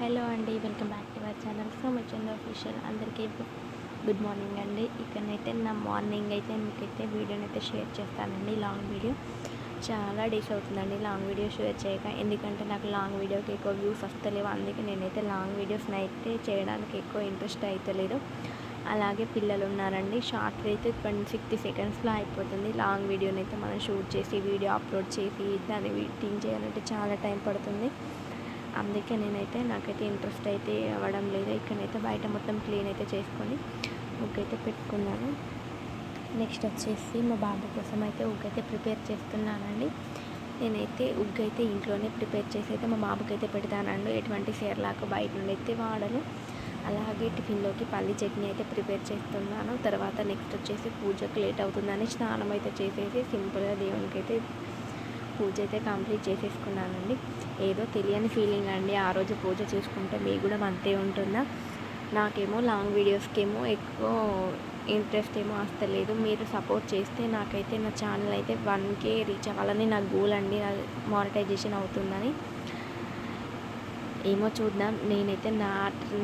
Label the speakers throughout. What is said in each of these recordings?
Speaker 1: Hello అండి welcome back to our channel. So much and official అందరికీ good morning అండి. ఇక్కడనైతే నా మార్నింగ్ అయితే మీకైతే వీడియోని అయితే షేర్ చేస్తానండి లాంగ్ వీడియో. చాలా డేస్ అవుతుందండి లాంగ్ వీడియో షేర్ చేయక. ఎందుకంటే నాకు లాంగ్ వీడియోకి ఎక్కువ వ్యూస్ వస్తలేవు. అందుకే నేనైతే లాంగ్ వీడియోస్ని అయితే చేయడానికి ఎక్కువ ఇంట్రెస్ట్ అయితే అలాగే పిల్లలు ఉన్నారండి. షార్ట్ అయితే ట్వంటీ సిక్స్టీ సెకండ్స్లో అయిపోతుంది. లాంగ్ వీడియోని అయితే మనం షూట్ చేసి వీడియో అప్లోడ్ చేసి దాన్ని ఎడిటింగ్ చేయాలంటే చాలా టైం పడుతుంది. అందుకే నేనైతే నాకైతే ఇంట్రెస్ట్ అయితే అవ్వడం లేదు. ఇక్కడైతే బయట మొత్తం క్లీన్ అయితే చేసుకొని ఉగ్గైతే పెట్టుకున్నాను. నెక్స్ట్ వచ్చేసి మా బాబు కోసం అయితే ఉగ్గైతే ప్రిపేర్ చేస్తున్నానండి. నేనైతే ఉగ్గు అయితే ఇంట్లోనే ప్రిపేర్ చేసి అయితే మా బాబుకి అయితే పెడతానండి. ఎటువంటి సేర్లాకు బయట నుండి అయితే వాడను. అలాగే టిఫిన్లోకి పల్లి చట్నీ అయితే ప్రిపేర్ చేస్తున్నాను. తర్వాత నెక్స్ట్ వచ్చేసి పూజకు లేట్ అవుతుందని స్నానం అయితే చేసేసి సింపుల్గా దేవునికి అయితే పూజ అయితే కంప్లీట్ చేసేసుకున్నానండి. ఏదో తెలియని ఫీలింగ్ అండి. ఆ రోజు పూజ చేసుకుంటే మీకు కూడా అంతే ఉంటుందా? నాకేమో లాంగ్ వీడియోస్కేమో ఎక్కువ ఇంట్రెస్ట్ ఏమో అస్తలేదు. మీరు సపోర్ట్ చేస్తే నాకైతే నా ఛానల్ అయితే వన్ కే రీచ్ అవ్వాలని నా గోల్ అండి. మానిటైజేషన్ అవుతుందని. ఏమో చూద్దాం. నేనైతే నా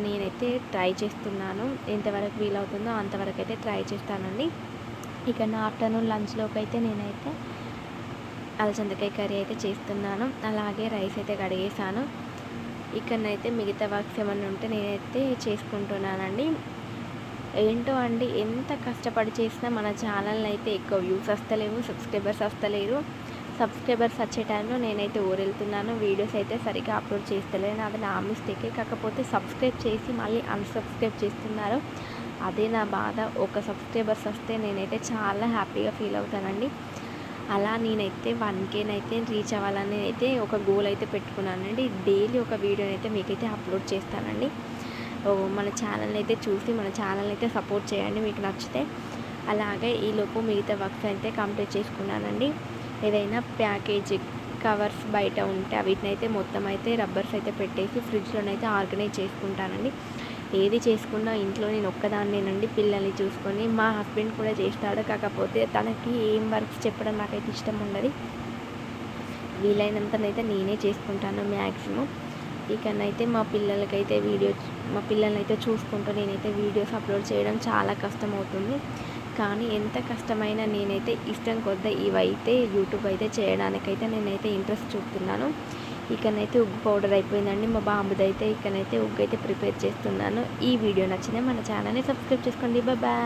Speaker 1: నేనైతే ట్రై చేస్తున్నాను. ఎంతవరకు వీలవుతుందో అంతవరకు అయితే ట్రై చేస్తానండి. ఇక నా ఆఫ్టర్నూన్ లంచ్లోకి అయితే నేనైతే అలచందకాయ కర్రీ అయితే చేస్తున్నాను. అలాగే రైస్ అయితే కడిగేసాను ఇక్కడనైతే మిగతా వర్క్స్ ఏమన్నా ఉంటే నేనైతే చేసుకుంటున్నానండి. ఏంటో అండి ఎంత కష్టపడి చేసినా మన ఛానల్ అయితే ఎక్కువ వ్యూస్ వస్తలేవు సబ్స్క్రైబర్స్ వస్తలేరు. సబ్స్క్రైబర్స్ వచ్చే టైంలో నేనైతే ఊరెళ్తున్నాను. వీడియోస్ అయితే సరిగ్గా అప్లోడ్ చేస్తలేను. అది నా మిస్టేకే. కాకపోతే సబ్స్క్రైబ్ చేసి మళ్ళీ అన్సబ్స్క్రైబ్ చేస్తున్నారు. అదే నా బాధ. ఒక సబ్స్క్రైబర్స్ వస్తే నేనైతే చాలా హ్యాపీగా ఫీల్ అవుతానండి. అలా నేనైతే వన్ కేనైతే రీచ్ అవ్వాలని అయితే ఒక గోల్ అయితే పెట్టుకున్నానండి. డైలీ ఒక వీడియోని అయితే మీకైతే అప్లోడ్ చేస్తానండి. మన ఛానల్ అయితే చూసి మన ఛానల్ అయితే సపోర్ట్ చేయండి మీకు నచ్చితే. అలాగే ఈలోపు మిగతా వర్క్స్ అయితే కంప్లీట్ చేసుకున్నానండి. ఏదైనా ప్యాకేజ్ కవర్స్ బయట ఉంటే వీటిని అయితే మొత్తం అయితే రబ్బర్స్ అయితే పెట్టేసి ఫ్రిడ్జ్లోనైతే ఆర్గనైజ్ చేసుకుంటానండి. ఏది చేసుకున్నా ఇంట్లో నేను ఒక్కదాన్నేనండి పిల్లల్ని చూసుకొని. మా హస్బెండ్ కూడా చేస్తాడు. కాకపోతే తనకి ఏం వర్క్స్ చెప్పడం నాకైతే ఇష్టం ఉండదు. వీలైనంతనైతే నేనే చేసుకుంటాను మ్యాక్సిమం ఇకనైతే మా పిల్లలకైతే వీడియో మా పిల్లల్ని అయితే చూసుకుంటూ నేనైతే వీడియోస్ అప్లోడ్ చేయడం చాలా కష్టం అవుతుంది కానీ ఎంత కష్టమైనా నేనైతే ఇష్టం కొద్ది ఇవైతే యూట్యూబ్ అయితే చేయడానికైతే నేనైతే ఇంట్రెస్ట్ చూపుతున్నాను. ఇక్కడనైతే ఉగ్గు పౌడర్ అయిపోయిందండి. మా బాంబుది అయితే ఇక్కడనైతే ఉగ్గు అయితే ప్రిపేర్ చేస్తున్నాను. ఈ వీడియో నచ్చితే మన ఛానల్ని సబ్స్క్రైబ్ చేసుకోండి. బాయ్.